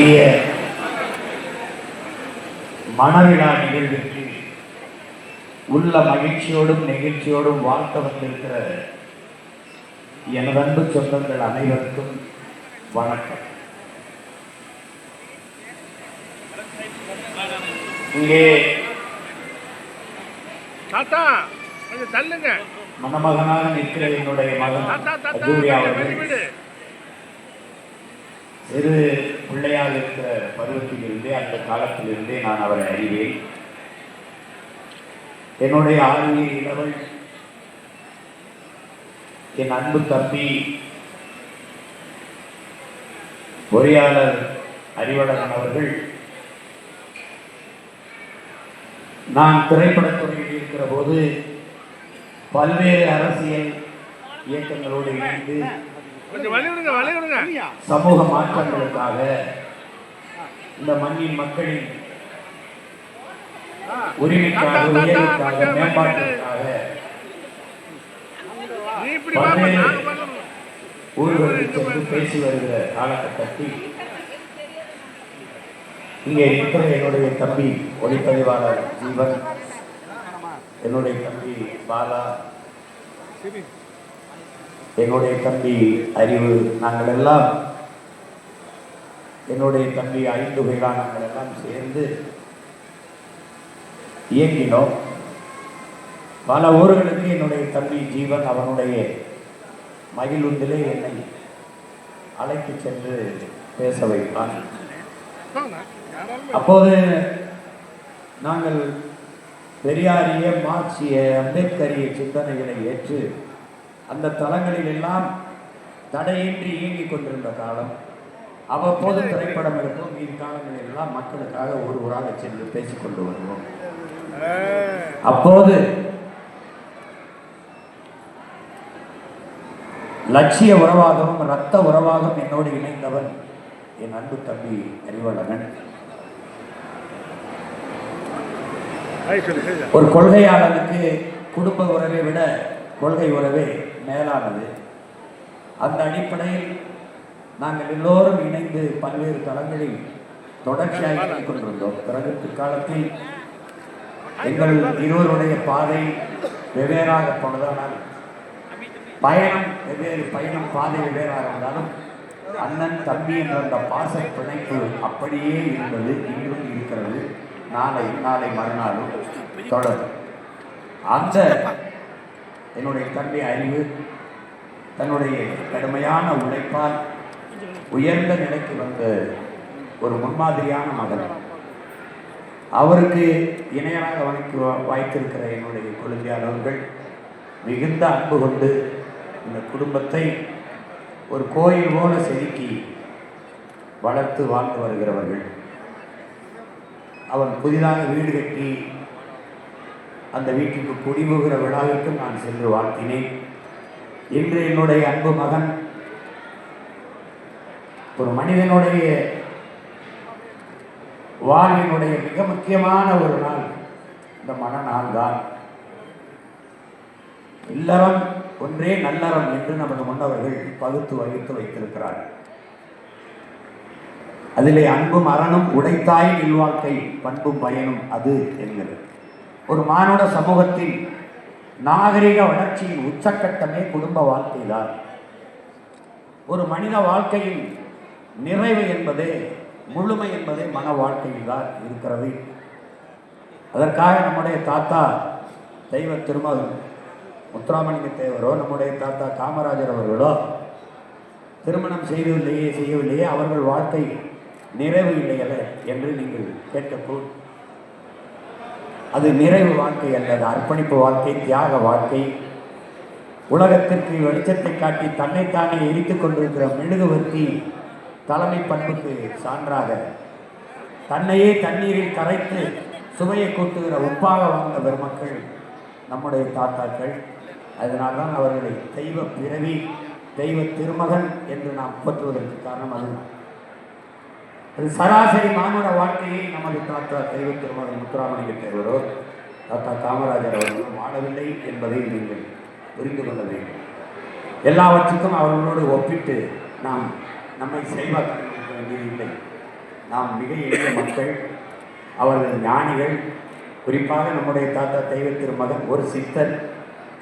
இன்றைய மணவிழா நிகழ்விற்கு உள்ள மகிழ்ச்சியோடும் நெகிழ்ச்சியோடும் வாழ்த்த வந்திருக்கிற எனது அன்பு சொந்தங்கள் அனைவருக்கும் வணக்கம். இங்கே தாத்தா கொஞ்சம் தள்ளுங்க. மணமகனாக நிற்கிற என்னுடைய மகன் சிறு பிள்ளையாக இருக்கிற பருவத்திலிருந்தே அந்த காலத்திலிருந்தே நான் அவரை அறிவேன். என்னுடைய ஆளுநர் இளவல் என் அன்பு தம்பி பொறியாளர் அறிவழகன் அவர்கள் நான் திரைப்படத்துறையில் இருக்கிற போது பல்வேறு அரசியல் இயக்கங்களோடு இணைந்து சமூக மாற்றங்களுக்காக இந்த மண்ணின் மக்களின் உரிமைக்காக உயர்வுக்காக மேம்பாட்டிற்காக நீ இப்படி வாப்பா நாங்க பண்ணணும். ஊர்களுக்கு சென்று பேசி வருகிற காலகட்டத்தில் இங்கே இருக்கிற என்னுடைய தம்பி ஒளிப்பதிவாளர் ஜீவன் என்னுடைய தம்பி பாலா என்னுடைய தம்பி அறிவு நாங்கள் எல்லாம் என்னுடைய தம்பி ஐந்து பேரா நாங்கள் எல்லாம் சேர்ந்து இயங்கினோம். பல ஊர்களுக்கு என்னுடைய தம்பி ஜீவன் அவனுடைய மகிழுந்திலே என்னை அழைத்து சென்று பேச வைப்பான். அப்போது நாங்கள் பெரியாரிய மார்க்சிய அம்பேத்கரிய சிந்தனைகளை ஏற்று அந்த தளங்களில் எல்லாம் தடையின்றி இயங்கிக் கொண்டிருந்த காலம் அவ்வப்போது திரைப்படம் எடுப்போம். மீதி காலங்களில் எல்லாம் மக்களுக்காக ஒரு ஊராக சென்று பேசிக் கொண்டு வருவோம். அப்போது லட்சிய உறவாகவும் இரத்த உறவாகவும் என்னோடு இணைந்தவன் என் அன்பு தம்பி அறிவழகன். ஒரு கொள்கையாளனுக்கு குடும்ப உறவை விட கொள்கை உறவே மேலானது. அந்த அடிப்படையில் நாங்கள் எல்லோரும் இணைந்து பல்வேறு தளங்களில் தொடர்ச்சியாக கொண்டிருந்தோம். பிறகு பிற்காலத்தில் எங்கள் இருவருடைய பாதை வெவ்வேறாக போனதானால் பயணம் வெவ்வேறு பயணம் பாதை வெவ்வேறாக இருந்தாலும் அண்ணன் தம்பி என்ற அந்த பாச பிணைப்பு அப்படியே இருந்தது இன்றும் இருக்கிறது. நாளை நாளை மறுநாளும் தொடரும். அந்த என்னுடைய தம்பி அறிவு தன்னுடைய கடுமையான உழைப்பால் உயர்ந்த நிலைக்கு வந்த ஒரு முன்மாதிரியான மகன். அவருக்கு இணையாக வணக்கி வாய்த்திருக்கிற என்னுடைய கொழுந்தியார் மிகுந்த அன்பு கொண்டு இந்த குடும்பத்தை ஒரு கோயில் போல செதுக்கி வளர்த்து வாழ்ந்து வருகிறவர்கள். அவன் புதிதாக வீடு கட்டி அந்த வீட்டுக்கு குடிபுகிற விழாவிற்கும் நான் சென்று வாழ்த்தினேன். இன்று என்னுடைய அன்பு மகன் ஒரு மனிதனுடைய வாழ்வினுடைய மிக முக்கியமான ஒரு நாள் இந்த மனநாள் தான். இல்லறம் ஒன்றே நல்லறம் என்று நமது முன்னவர்கள் பகுத்து வகித்து வைத்திருக்கிறார்கள். அதிலே அன்பும் அறனும் உடைத்தாய் இல்வாழ்க்கை பண்பும் பயனும் அது என்கிறது. ஒரு மானுட சமூகத்தில் நாகரிக வளர்ச்சியின் உச்சக்கட்டமே குடும்ப வாழ்க்கைதான். ஒரு மனித வாழ்க்கையின் நிறைவு என்பதே முழுமை என்பதே மன வாழ்க்கையில் தான் இருக்கிறது. அதற்காக நம்முடைய தாத்தா தெய்வ திருமகன் முத்துராமலிங்க தேவரோ நம்முடைய தாத்தா காமராஜர் அவர்களோ திருமணம் செய்யவில்லையே செய்யவில்லையே அவர்கள் வாழ்க்கை நிறைவு இல்லையல்ல என்று நீங்கள் கேட்கக்கூடும். அது நிறைவு வாழ்க்கை அல்லது அர்ப்பணிப்பு வாழ்க்கை தியாக வாழ்க்கை. உலகத்திற்கு வெளிச்சத்தை காட்டி தன்னைத்தானே எரித்து கொண்டிருக்கிற மெழுகுவர்த்தி தலைமை பண்புக்கு சான்றாக தன்னையே தண்ணீரில் கரைத்து சுவையை கூட்டுகிற உப்பாக வாழ்ந்த பெருமக்கள் நம்முடைய தாத்தாக்கள். அதனால்தான் அவர்களை தெய்வ பிறவி தெய்வ திருமகன் என்று நாம் போற்றுவதற்கு காரணம் அதுதான். அது சராசரி மானுட வாழ்க்கையை நமது தாத்தா தெய்வ திருமகன் முத்துராமலிங்க தேவரோ தாத்தா காமராஜர் அவர்களும் வாழவில்லை என்பதை நீங்கள் புரிந்து கொள்ள வேண்டும். எல்லாவற்றுக்கும் அவர்களோடு ஒப்பிட்டு நாம் நம்மை செல்வாக்க வேண்டியதில்லை. நாம் மிக எளிய மக்கள் அவர்கள் ஞானிகள். குறிப்பாக நம்முடைய தாத்தா தெய்வ திருமகன் ஒரு சித்தர்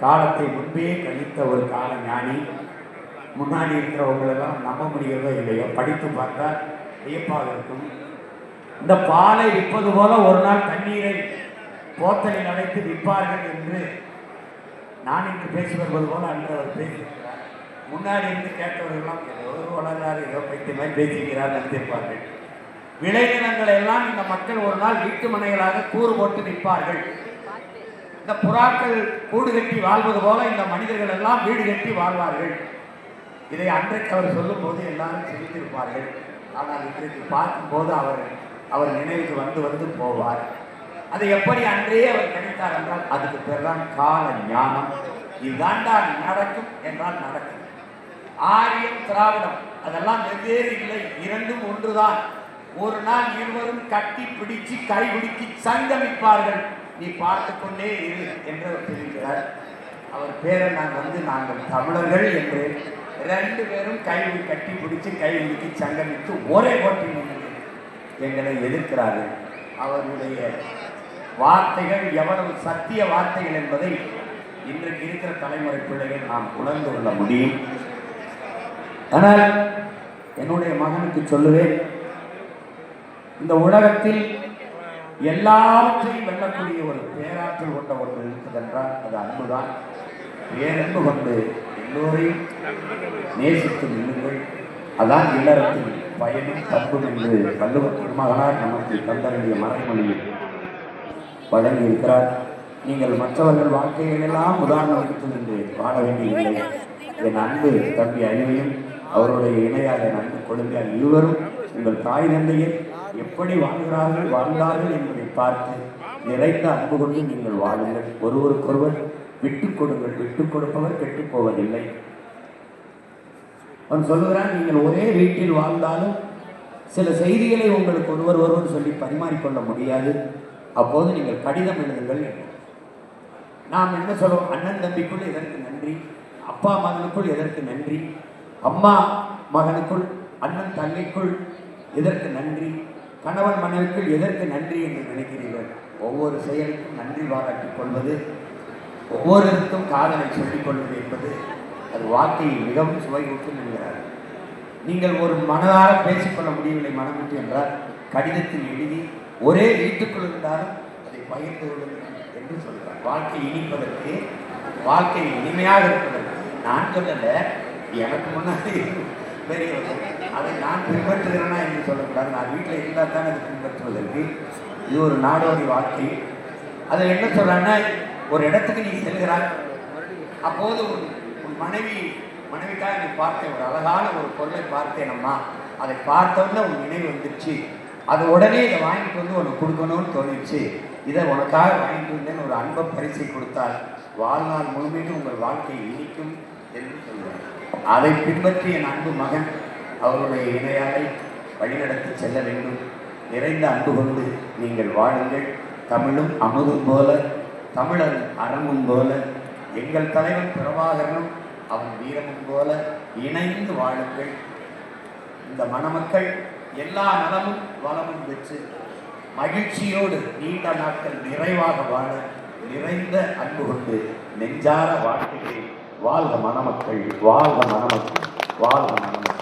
காலத்தை முன்பே கணித்த ஒரு கால ஞானி. முன்னாடி இருக்கிறவங்களெல்லாம் நம்ப முடிகிறதோ இல்லையோ படித்து பார்த்தா வியப்பாக இருக்கும் இந்த பாலை விற்பது போல ஒரு நாள் தண்ணீரை போத்தலில் அடைத்து விற்பார்கள் என்று நான் இன்று பேசி வருவது போல அன்று அவர் பேசியிருக்கிறார் முன்னாடி இருந்து கேட்டவர்கள்லாம் ஏதோ ஒரு வளர்றாரு ஏதோ பைத்திய மாதிரி பேசிக்கிறார் நினைத்திருப்பார்கள் விளைநிலங்களை எல்லாம் இந்த மக்கள் ஒரு நாள் வீட்டு மனைகளாக கூறு போட்டு நிற்பார்கள். இந்த புறாக்கள் கூடு கட்டி வாழ்வது போல இந்த மனிதர்கள் எல்லாம் வீடு கட்டி வாழ்வார்கள். இதை அன்றைக்கு அவர் சொல்லும்போது எல்லாரும் சிரித்திருப்பார்கள். ஆனால் இன்றைக்கு பார்க்கும்போது அவர் அவர் நினைவுக்கு வந்து வந்து போவார். அதை எப்படி அன்றே அவர் நினைத்தார் என்றால் அதுக்கு பேர் தான் கால ஞானம். இதுதாண்டா நடக்கும் என்றால் நடக்கும். ஆரியம் திராவிடம் அதெல்லாம் வெவ்வேறு இல்லை. இரண்டும் ஒன்றுதான். ஒரு நாள் இருவரும் கட்டி பிடிச்சு கை சங்கமிப்பார்கள். நீ பார்த்து கொண்டே இரு என்று அவர் தெரிவிக்கிறார். அவர் பேரை நான் வந்து நாங்கள் தமிழர்கள் என்று ரெண்டு பேரும் கை கட்டி பிடிச்சு கை சங்கமித்து ஒரே போட்டி நின்று எங்களை எதிர்க்கிறார்கள் அவருடைய வார்த்தைகள் எவ்வளவு சத்திய வார்த்தைகள் என்பதை இன்றைக்கு இருக்கிற தலைமுறை பிள்ளைகள் நாம் உணர்ந்து கொள்ள முடியும். ஆனால் என்னுடைய மகனுக்கு சொல்லுவேன் இந்த உலகத்தில் எல்லாவற்றையும் வெல்லக்கூடிய ஒரு பேராற்றல் கொண்ட ஒன்று இருக்குதென்றால் அது அன்புதான். பேரன்பு கொண்டு எல்லோரையும் நேசித்து நில்லுங்கள். அதான் இல்லறத்தில் பயனும் தப்பும் என்று வள்ளுவர் திருமகனார் நமக்கு தந்தருடைய மறைமொழியில் வழங்கியிருக்கிறார். நீங்கள் மற்றவர்கள் வாழ்க்கையிலெல்லாம் உதாரணம் எடுத்து நின்று வாழ வேண்டியதில்லை. என் அன்பு தம்பி அறிவையும் அவருடைய இணையாக என் அன்பு கொடுங்கள் இருவரும் உங்கள் தாய் தந்தையில் எப்படி வாழ்கிறார்கள் வாழ்ந்தார்கள் என்பதை பார்த்து நிறைந்த அன்பு கொண்டு நீங்கள் வாழுங்கள். ஒருவருக்கொருவர் விட்டுக் கொடுங்கள் விட்டுக் கொடுப்பவர் கெட்டுப் போவதில்லை. அவன் சொல்லுகிறான் நீங்கள் ஒரே வீட்டில் வாழ்ந்தாலும் சில செய்திகளை உங்களுக்கு ஒருவர் ஒருவர் சொல்லி பரிமாறிக்கொள்ள முடியாது. அப்போது நீங்கள் கடிதம் எழுதுங்கள் நாம் என்ன சொல்லுவோம்? அண்ணன் தம்பிக்குள் எதற்கு நன்றி? அப்பா மகனுக்குள் எதற்கு நன்றி? அம்மா மகனுக்குள் அண்ணன் தங்கைக்குள் எதற்கு நன்றி? கணவன் மனைவிக்குள் எதற்கு நன்றி என்று நினைக்கிறீர்கள்? ஒவ்வொரு செயலுக்கும் நன்றி பாராட்டிக் கொள்வது ஒவ்வொருவருக்கும் காதலை சொல்லிக் கொள்வது என்பது அது வாழ்க்கையை மிகவும் சுவையூட்டும் என்கிறார். நீங்கள் ஒரு மனதார பேசிக்கொள்ள முடியவில்லை மனமுட்டு என்றால் கடிதத்தில் எழுதி ஒரே வீட்டுக்குள் இருந்தாலும் அதை பகிர்ந்து கொள்ளுங்கள் என்று சொல்கிறார். வாழ்க்கை இனிப்பதற்கு வாழ்க்கை இனிமையாக இருப்பதற்கு. நான் சொல்லல எனக்கு முன்னாடி பெரியவர்கள் அதை நான் பின்பற்றுகிறேனா என்று சொல்லக்கூடாது. நான் வீட்டில் இருந்தால் தான் அதை பின்பற்றுவதற்கு. இது ஒரு நாடோடி வாழ்க்கை. அதை என்ன சொல்கிறேன்னா ஒரு இடத்துக்கு நீ செல்கிறாய். அப்போது உன் மனைவி மனைவிக்காக நீ பார்த்தேன் ஒரு அழகான ஒரு பொருளை பார்த்தேனம்மா. அதை பார்த்தோன்னே உன் நினைவு வந்துடுச்சு. அது உடனே இதை வாங்கிட்டு வந்து உனக்கு கொடுக்கணும்னு தோணிடுச்சு. இதை உனக்காக வாங்கிட்டு வந்தேன்னு ஒரு அன்பை பரிசை கொடுத்தால் வாழ்நாள் முழுமைக்கும் உங்கள் வாழ்க்கையை இனிக்கும் என்று சொல்வார் அதை பின்பற்றி என் அன்பு மகன் அவருடைய இணையாரை வழிநடத்தி செல்ல வேண்டும். நிறைந்த அன்பு கொண்டு நீங்கள் வாழுங்கள். தமிழும் அமுதும் போல தமிழர் அறமும் போல எங்கள் தலைவன் பிரபாகரனும் அவன் வீரமும் போல இணைந்து வாழுங்கள். இந்த மணமக்கள் எல்லா நலமும் வளமும் பெற்று மகிழ்ச்சியோடு நீண்ட நாட்கள் நிறைவாக வாழ நிறைந்த அன்பு கொண்டு நெஞ்சார வாழ்க்கையை வாழ்க மணமக்கள் வாழ்க மணமக்கள் வாழ்க மணமக்கள்.